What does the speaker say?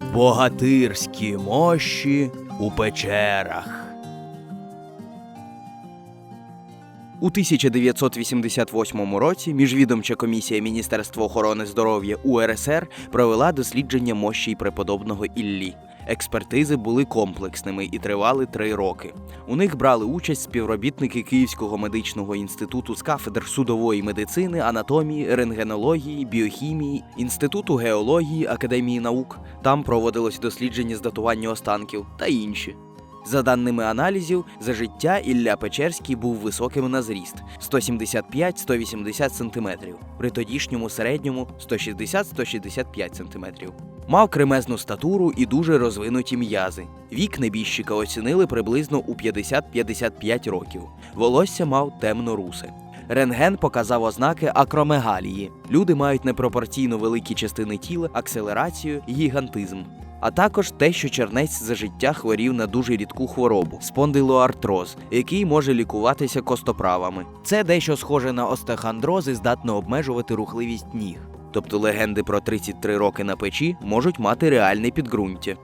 Богатирські мощі у печерах. У 1988 році міжвідомча комісія Міністерства охорони здоров'я УРСР провела дослідження мощей преподобного Іллі. Експертизи були комплексними і тривали три роки. У них брали участь співробітники Київського медичного інституту з кафедр судової медицини, анатомії, рентгенології, біохімії, інституту геології, академії наук. Там проводилось дослідження з датування останків та інші. За даними аналізів, за життя Ілля Печерський був високим на зріст 175-180 см, при тодішньому середньому 160-165 см. Мав кремезну статуру і дуже розвинуті м'язи. Вік небіжчика оцінили приблизно у 50-55 років. Волосся мав темно-русе. Рентген показав ознаки акромегалії. Люди мають непропорційно великі частини тіла, акселерацію гігантизм. А також те, що чернець за життя хворів на дуже рідку хворобу спондилоартроз, який може лікуватися костоправами. Це дещо схоже на остеохондроз і здатно обмежувати рухливість ніг. Тобто легенди про 33 роки на печі можуть мати реальне підґрунтя.